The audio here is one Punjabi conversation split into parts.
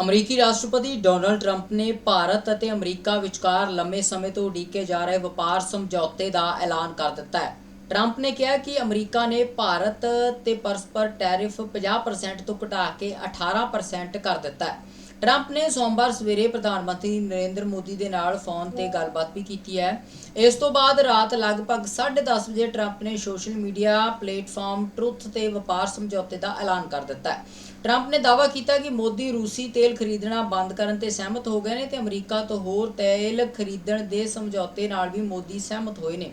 ਅਮਰੀਕੀ ਰਾਸ਼ਟਰਪਤੀ ਡੋਨਲਡ ਟਰੰਪ ਨੇ ਭਾਰਤ ਅਤੇ ਅਮਰੀਕਾ ਵਿਚਕਾਰ ਲੰਮੇ ਸਮੇਂ ਤੋਂ ਉਡੀਕੇ ਜਾ ਰਹੇ ਵਪਾਰ ਸਮਝੌਤੇ ਦਾ ਐਲਾਨ ਕਰ ਦਿੱਤਾ ਹੈ। ਟਰੰਪ ਨੇ ਕਿਹਾ ਕਿ ਅਮਰੀਕਾ ਨੇ ਭਾਰਤ ਤੇ ਪਰਸਪਰ ਟੈਰਿਫ 50% ਤੋਂ ਘਟਾ ਕੇ 18% ਕਰ ਦਿੱਤਾ ਹੈ। ਟਰੰਪ ਨੇ ਸੋਮਵਾਰ ਸਵੇਰੇ ਪ੍ਰਧਾਨ ਮੰਤਰੀ ਨਰਿੰਦਰ ਮੋਦੀ ਦੇ ਨਾਲ ਫੋਨ ਤੇ ਗੱਲਬਾਤ ਵੀ ਕੀਤੀ ਹੈ। ਇਸ ਤੋਂ ਬਾਅਦ ਰਾਤ ਲਗਭਗ 10:30 ਵਜੇ ਟਰੰਪ ਨੇ ਸੋਸ਼ਲ ਮੀਡੀਆ ਪਲੇਟਫਾਰਮ ਟਰੁੱਥ ਤੇ ਵਪਾਰ ਸਮਝੌਤੇ ਦਾ ਐਲਾਨ ਕਰ ਦਿੱਤਾ ਹੈ। ਟਰੰਪ ਨੇ ਦਾਅਵਾ ਕੀਤਾ ਕਿ ਮੋਦੀ ਰੂਸੀ ਤੇਲ ਖਰੀਦਣਾ ਬੰਦ ਕਰਨ ਤੇ ਸਹਿਮਤ ਹੋ ਗਏ ਨੇ ਤੇ ਅਮਰੀਕਾ ਤੋਂ ਹੋਰ ਤੇਲ ਖਰੀਦਣ ਦੇ ਸਮਝੌਤੇ ਨਾਲ ਵੀ ਮੋਦੀ ਸਹਿਮਤ ਹੋਏ ਨੇ।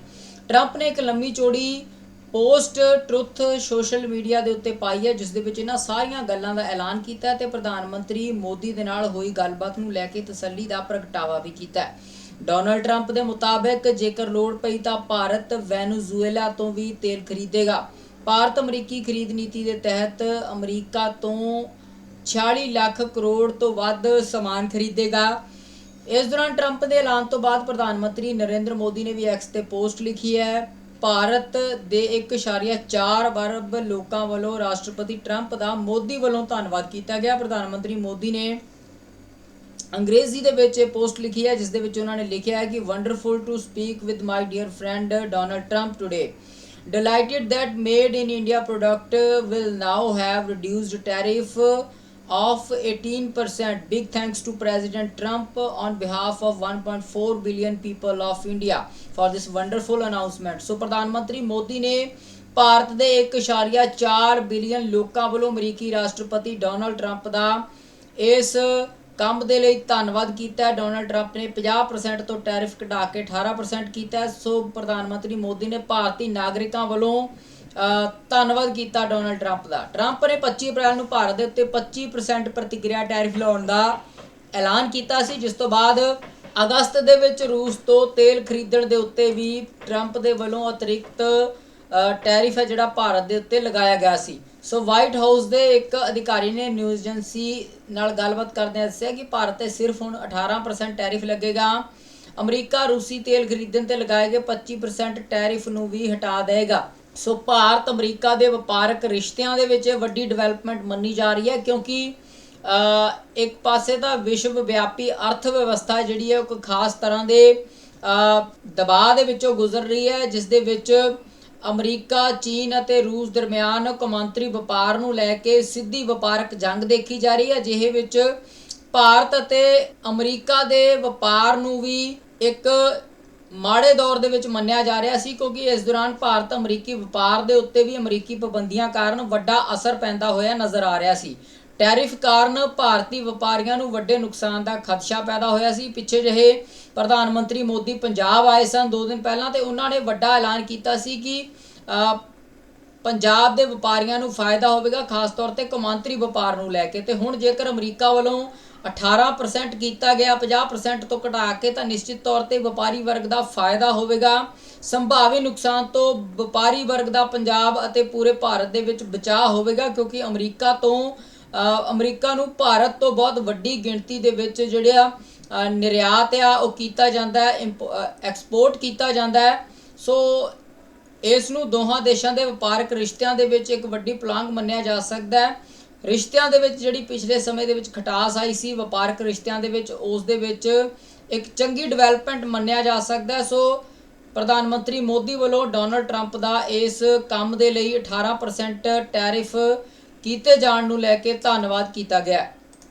ਟਰੰਪ ਨੇ ਇੱਕ ਲੰਮੀ ਚੌੜੀ ਪੋਸਟ ਟਰੁੱਥ ਸੋਸ਼ਲ ਮੀਡੀਆ ਦੇ ਉੱਤੇ ਪਾਈ ਹੈ, ਜਿਸ ਦੇ ਵਿੱਚ ਇਹਨਾਂ ਸਾਰੀਆਂ ਗੱਲਾਂ ਦਾ ਐਲਾਨ ਕੀਤਾ ਤੇ ਪ੍ਰਧਾਨ ਮੰਤਰੀ ਮੋਦੀ ਦੇ ਨਾਲ ਹੋਈ ਗੱਲਬਾਤ ਨੂੰ ਲੈ ਕੇ ਤਸੱਲੀ ਦਾ ਪ੍ਰਗਟਾਵਾ ਵੀ ਕੀਤਾ ਹੈ। ਡੋਨਲਡ ਟਰੰਪ ਦੇ ਮੁਤਾਬਕ ਜੇਕਰ ਲੋੜ ਪਈ ਤਾਂ ਭਾਰਤ ਵੈਨੇਜ਼ੁਏਲਾ ਤੋਂ ਵੀ ਤੇਲ ਖਰੀਦੇਗਾ। ਭਾਰਤ ਅਮਰੀਕੀ ਖਰੀਦ ਨੀਤੀ ਦੇ ਤਹਿਤ ਅਮਰੀਕਾ ਤੋਂ 46 ਲੱਖ ਕਰੋੜ ਤੋਂ ਵੱਧ ਸਮਾਨ ਖਰੀਦੇਗਾ। ਇਸ ਦੌਰਾਨ ਟਰੰਪ ਦੇ ਐਲਾਨ ਤੋਂ ਬਾਅਦ ਪ੍ਰਧਾਨ ਮੰਤਰੀ ਨਰਿੰਦਰ ਮੋਦੀ ਨੇ ਵੀ ਐਕਸ ਤੇ ਪੋਸਟ ਲਿਖੀ ਹੈ। ਭਾਰਤ ਦੇ 1.4 ਅਰਬ ਲੋਕਾਂ ਵੱਲੋਂ ਰਾਸ਼ਟਰਪਤੀ ਟਰੰਪ ਦਾ ਮੋਦੀ ਵੱਲੋਂ ਧੰਨਵਾਦ ਕੀਤਾ ਗਿਆ। ਪ੍ਰਧਾਨ ਮੰਤਰੀ ਮੋਦੀ ਨੇ ਅੰਗਰੇਜ਼ੀ ਦੇ ਵਿੱਚ ਇਹ ਪੋਸਟ ਲਿਖੀ ਹੈ, ਜਿਸ ਦੇ ਵਿੱਚ ਉਹਨਾਂ ਨੇ ਲਿਖਿਆ ਹੈ ਕਿ wonderful to speak with my dear friend Donald Trump today delighted that made in india product will now have reduced tariff of 18% big thanks to president trump on behalf of 1.4 billion people of india for this wonderful announcement so ਪ੍ਰਧਾਨ ਮੰਤਰੀ ਮੋਦੀ ਨੇ ਭਾਰਤ ਦੇ 1.4 ਬਿਲੀਅਨ ਲੋਕਾਂ ਵੱਲੋਂ ਅਮਰੀਕੀ ਰਾਸ਼ਟਰਪਤੀ ਡੋਨਲਡ ਟਰੰਪ ਦਾ ਇਸ ਕੰਮ ਦੇ ਲਈ ਧੰਨਵਾਦ ਕੀਤਾ। ਡੋਨਲਡ ਟਰੰਪ ਨੇ 50% ਤੋਂ ਟੈਰਿਫ ਘਟਾ ਕੇ 18% ਕੀਤਾ। ਸੋ ਪ੍ਰਧਾਨ ਮੰਤਰੀ ਮੋਦੀ ਨੇ ਭਾਰਤੀ ਨਾਗਰਿਕਾਂ ਵੱਲੋਂ ਧੰਨਵਾਦ ਕੀਤਾ ਡੋਨਲਡ ਟਰੰਪ ਦਾ। ਟਰੰਪ ਨੇ 25 ਅਪ੍ਰੈਲ ਨੂੰ ਭਾਰਤ ਦੇ ਉੱਤੇ 25% ਪ੍ਰਤੀਕਿਰਿਆ ਟੈਰਿਫ ਲਾਉਣ ਦਾ ਐਲਾਨ ਕੀਤਾ ਸੀ, ਜਿਸ ਤੋਂ ਬਾਅਦ ਅਗਸਤ ਦੇ ਵਿੱਚ ਰੂਸ ਤੋਂ ਤੇਲ ਖਰੀਦਣ ਦੇ ਉੱਤੇ ਵੀ ਟਰੰਪ ਦੇ ਵੱਲੋਂ ਅਤਿਰਿਕਤ ਟੈਰਿਫ ਹੈ ਜਿਹੜਾ ਭਾਰਤ ਦੇ ਉੱਤੇ ਲਗਾਇਆ ਗਿਆ ਸੀ। ਸੋ ਵਾਈਟ ਹਾਊਸ ਦੇ ਇੱਕ ਅਧਿਕਾਰੀ ਨੇ ਨਿਊਜ਼ ਏਜੰਸੀ ਨਾਲ ਗੱਲਬਾਤ ਕਰਦਿਆਂ ਦੱਸਿਆ ਕਿ ਭਾਰਤ ਤੇ ਸਿਰਫ ਹੁਣ 18% ਟੈਰਿਫ ਲੱਗੇਗਾ। ਅਮਰੀਕਾ, ਰੂਸੀ ਤੇਲ ਖਰੀਦਣ ਤੇ ਲਗਾਏ ਗਏ 25% ਟੈਰਿਫ ਨੂੰ ਵੀ ਹਟਾ ਦੇਵੇਗਾ। ਸੋ ਭਾਰਤ, ਅਮਰੀਕਾ ਦੇ ਵਪਾਰਕ ਰਿਸ਼ਤਿਆਂ ਦੇ ਵਿੱਚ ਇਹ ਵੱਡੀ ਡਿਵੈਲਪਮੈਂਟ ਮੰਨੀ ਜਾ ਰਹੀ ਹੈ ਕਿਉਂਕਿ ਇੱਕ ਪਾਸੇ ਤਾਂ ਵਿਸ਼ਵ ਵਿਆਪੀ ਅਰਥ ਵਿਵਸਥਾ ਜਿਹੜੀ ਹੈ ਉਹ ਇੱਕ ਖਾਸ ਤਰ੍ਹਾਂ ਦੇ ਦਬਾਅ ਦੇ ਵਿੱਚੋਂ ਗੁਜ਼ਰ ਰਹੀ ਹੈ, ਜਿਸ ਦੇ ਵਿੱਚ ਅਮਰੀਕਾ, ਚੀਨ ਅਤੇ ਰੂਸ ਦਰਮਿਆਨ ਕੌਮਾਂਤਰੀ ਵਪਾਰ ਨੂੰ ਲੈ ਕੇ ਸਿੱਧੀ ਵਪਾਰਕ ਜੰਗ ਦੇਖੀ ਜਾ ਰਹੀ ਹੈ, ਜਿਹੇ ਵਿੱਚ ਭਾਰਤ ਅਤੇ ਅਮਰੀਕਾ ਦੇ ਵਪਾਰ ਨੂੰ ਵੀ ਇੱਕ ਮਾੜੇ ਦੌਰ ਦੇ ਵਿੱਚ ਮੰਨਿਆ ਜਾ ਰਿਹਾ ਸੀ, ਕਿਉਂਕਿ ਇਸ ਦੌਰਾਨ ਭਾਰਤ ਅਮਰੀਕੀ ਵਪਾਰ ਦੇ ਉੱਤੇ ਵੀ ਅਮਰੀਕੀ ਪਾਬੰਦੀਆਂ ਕਾਰਨ ਵੱਡਾ ਅਸਰ ਪੈਂਦਾ ਹੋਇਆ ਨਜ਼ਰ ਆ ਰਿਹਾ ਸੀ। ਟੈਰਿਫ ਕਾਰਨ ਭਾਰਤੀ ਵਪਾਰੀਆਂ ਨੂੰ ਵੱਡੇ ਨੁਕਸਾਨ ਦਾ ਖਦਸ਼ਾ ਪੈਦਾ ਹੋਇਆ ਸੀ। ਪਿੱਛੇ ਜਿਹੇ ਪ੍ਰਧਾਨ ਮੰਤਰੀ ਮੋਦੀ ਪੰਜਾਬ ਆਏ ਸਨ। ਦੋ ਦਿਨ ਪਹਿਲਾਂ ਤੇ ਉਹਨਾਂ ਨੇ ਵੱਡਾ ਐਲਾਨ ਕੀਤਾ ਸੀ ਕਿ ਪੰਜਾਬ ਦੇ ਵਪਾਰੀਆਂ ਨੂੰ ਫਾਇਦਾ ਹੋਵੇਗਾ, ਖਾਸ ਤੌਰ ਤੇ ਕੌਮਾਂਤਰੀ ਵਪਾਰ ਨੂੰ ਲੈ ਕੇ। ਤੇ ਹੁਣ ਜੇਕਰ ਅਮਰੀਕਾ ਵੱਲੋਂ 18% ਕੀਤਾ ਗਿਆ 50% ਤੋਂ ਘਟਾ ਕੇ, ਤਾਂ ਨਿਸ਼ਚਿਤ ਤੌਰ ਤੇ ਵਪਾਰੀ ਵਰਗ ਦਾ ਫਾਇਦਾ ਹੋਵੇਗਾ। ਸੰਭਾਵੀ ਨੁਕਸਾਨ ਤੋਂ ਵਪਾਰੀ ਵਰਗ ਦਾ ਪੰਜਾਬ ਅਤੇ ਪੂਰੇ ਭਾਰਤ ਦੇ ਵਿੱਚ ਬਚਾਅ ਹੋਵੇਗਾ, ਕਿਉਂਕਿ ਅਮਰੀਕਾ ਤੋਂ ਅਮਰੀਕਾ ਨੂੰ ਭਾਰਤ ਤੋਂ ਬਹੁਤ ਵੱਡੀ ਗਿਣਤੀ ਦੇ ਵਿੱਚ ਜਿਹੜਾ ਅ, ਨਿਰਯਾਤ ਆ ਉਹ ਕੀਤਾ ਜਾਂਦਾ ਹੈ ਇੰਪੋ- ਐਕਸਪੋਰਟ ਕੀਤਾ ਜਾਂਦਾ ਹੈ। ਸੋ ਇਸ ਨੂੰ ਦੋਹਾਂ ਦੇਸ਼ਾਂ ਦੇ ਵਪਾਰਕ ਰਿਸ਼ਤਿਆਂ ਦੇ ਵਿੱਚ ਇੱਕ ਵੱਡੀ ਪਲਾਂਗ ਮੰਨਿਆ ਜਾ ਸਕਦਾ ਹੈ। ਰਿਸ਼ਤਿਆਂ ਦੇ ਵਿੱਚ ਜਿਹੜੀ ਪਿਛਲੇ ਸਮੇਂ ਦੇ ਵਿੱਚ ਖਟਾਸ ਆਈ ਸੀ ਵਪਾਰਕ ਰਿਸ਼ਤਿਆਂ ਦੇ ਵਿੱਚ ਉਸ ਦੇ ਵਿੱਚ ਇੱਕ ਚੰਗੀ ਡਿਵੈਲਪਮੈਂਟ ਮੰਨਿਆ ਜਾ ਸਕਦਾ ਹੈ। ਸੋ ਪ੍ਰਧਾਨ ਮੰਤਰੀ ਮੋਦੀ ਵੱਲੋਂ ਡੋਨਲਡ ਟਰੰਪ ਦਾ ਇਸ ਕੰਮ ਦੇ ਲਈ 18% ਟੈਰਿਫ ਕੀਤੇ ਜਾਣ ਨੂੰ ਲੈ ਕੇ ਧੰਨਵਾਦ ਕੀਤਾ ਗਿਆ।